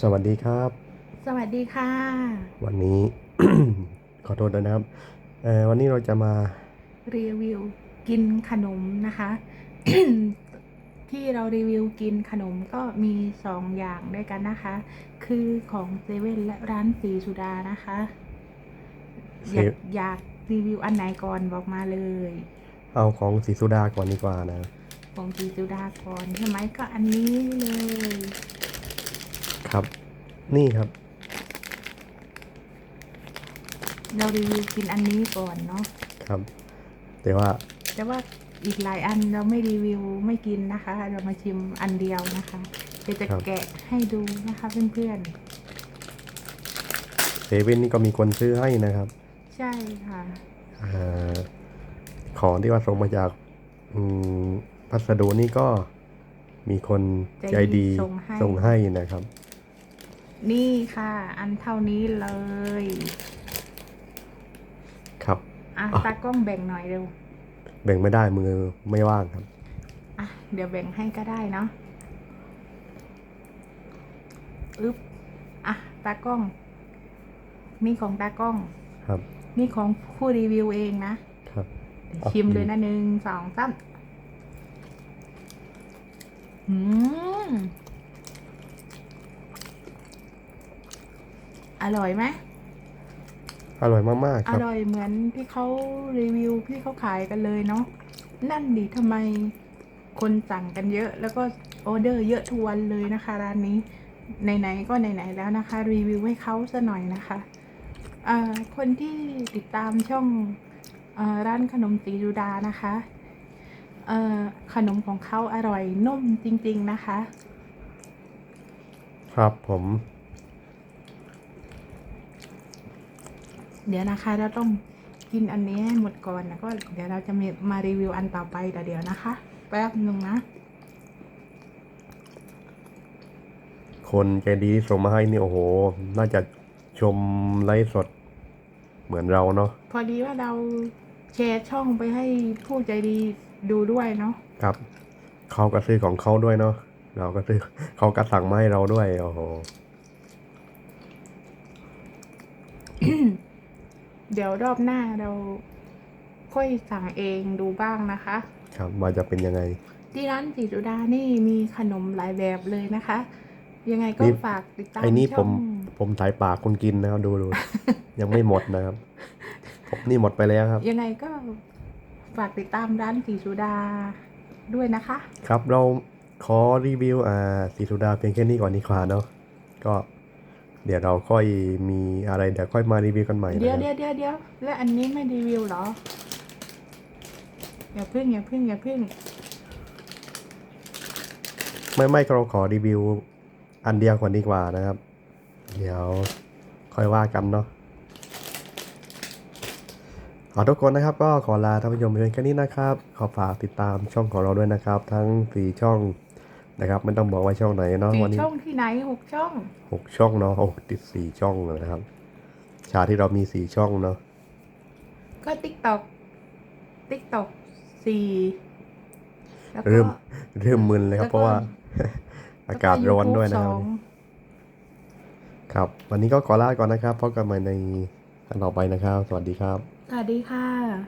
สวัสดีครับ สวัสดีค่ะ วันนี้ ขอโทษด้วยนะครับเอ่อวันนี้เราจะมารีวิวกินขนมนะคะ ที่เรารีวิวกินขนมก็มีสองอย่างด้วยกันนะคะ คือของเซเว่นและร้านสีสุดานะคะ อยากเซอยากรีวิวอันไหนก่อนบอกมาเลย เอาของสีสุดาก่อนดีกว่านะ ของสีสุดาก่อนใช่ไหมก็อันนี้เลยครับ นี่ครับ เรารีวิวกินอันนี้ก่อนเนาะครับ แต่ว่าแต่ว่าอีกหลายอันเราไม่รีวิวไม่กินนะคะ เรามาชิมอันเดียวนะคะเดี๋ยวจะแกะให้ดูนะคะเพื่อนเซเว่นนี่ก็มีคนซื้อให้นะครับๆ ใช่ค่ะ อาของที่ว่าส่งมาจากอืมพัสดุนี่ก็มีคนใจใจดีดีส่งให้ ส่งให้นะครับ นี่ค่ะ อันเท่านี้เลย ครับอะอะตากล้องแบ่งหน่อยเร็ว แบ่งไม่ได้มือไม่ว่างครับ อะ เดี๋ยวแบ่งให้ก็ได้เนาะอึ๊บอะ ตากล้อง นี่ของตากล้อง ครับ นี่ของผู้รีวิวเองนะ ครับเดี๋ยวอะชิมเลยนะหนึ่งสองสามอืม อร่อยไหมอร่อยมากๆอครับ ร่อยเหมือนที่เขารีวิวที่เขาขายกันเลยเนาะนั่นดิทำไมคนสั่งกันเยอะ แล้วก็ออเดอร์เยอะทกวนเลยนะคะ ร้านนี้ไหนๆก็ไหนๆแล้วนะคะ รีวิวให้เขาซะหน่อยนะคะเอ่อคนที่ติดตามช่องเออร้านขนมสีดูดานะคะเอ่อขนมของเขาอร่อยนุ่มจริง ๆนะคะ ครับผม เดี๋ยวนะคะเราต้องกินอันนี้ให้หมดก่อนแล้วก็เดี๋ยวเราจะมามารีวิวอันต่อไปแต่เดี๋ยวนะคะ แป๊บหนึ่งนะ คนใจดีที่ส่งมาให้นี่โอ้โห น่าจะชมไลฟ์สดเหมือนเราเนาะพอดีว่าเราแชร์ช่องไปให้ผู้ใจดีดูด้วยเนาะครับเขาก็ซื้อของเขาด้วยเนาะเราก็ซื้อเขาก็สั่งมาให้เราด้วยโอ้โห เดี๋ยวรอบหน้าเราค่อยสั่งเองดูบ้างนะคะ ครับว่าจะเป็นยังไง ที่ร้านสีสุดานี่มีขนมหลายแบบเลยนะคะ ยังไงก็นี่ ฝากติดตามไอ้นี่ผช่อมงผมสายปากคนกินนะครับดูดู ยังไม่หมดนะครับ ผมนี่หมดไปแล้วครับ ยังไงก็ฝากติดตามร้านสีสุดาด้วยนะคะ ครับเราขอรีวิวอ่าสีสุดาเพียงแค่นี้ก่อนดีกว่าเนาะก็ เดี๋ยวเราค่อยมีอะไรเดี๋ยวค่อยมารีวิวกันใหม่นะเดี๋ยวครับเดี๋ยวเดี๋ยวเดี๋ยวแล้วอันนี้ไม่รีวิวเหรอ อย่าพึ่งอย่าพึ่งอย่าพึ่งไม่ไม่เราขอรีวิวอันเดียวก่อนดีกว่านะครับ เดี๋ยวค่อยว่ากันเนาะขอทุกคนนะครับก็ขอลาท่านผู้ชมไปเพียงแค่นี้นะครับ ขอฝากติดตามช่องของเราด้วยนะครับ ทั้งสี่ช่อง นะครับไม่ต้องบอกว่าช่องไหนเนาะสี่วันนี้ช่องที่ไหนหกช่องหกช่องเนาะโอ้ติดสี่ช่องเลยนะครับ ชาที่เรามีสี่ช่องเนาะก็ติ๊กตอกติ๊กตอกสี่แล้วก็เริ่มเริ่มมึนเลยครับแล้วก็เพราะว่า อากาศร้อนด้วยนะคแล้รับก็ YouTube สองครับ วันนี้ก็ขอลาก่อนนะครับพบกันใหม่ในครั้งต่อไปนะครับ สวัสดีครับ สวัสดีค่ะ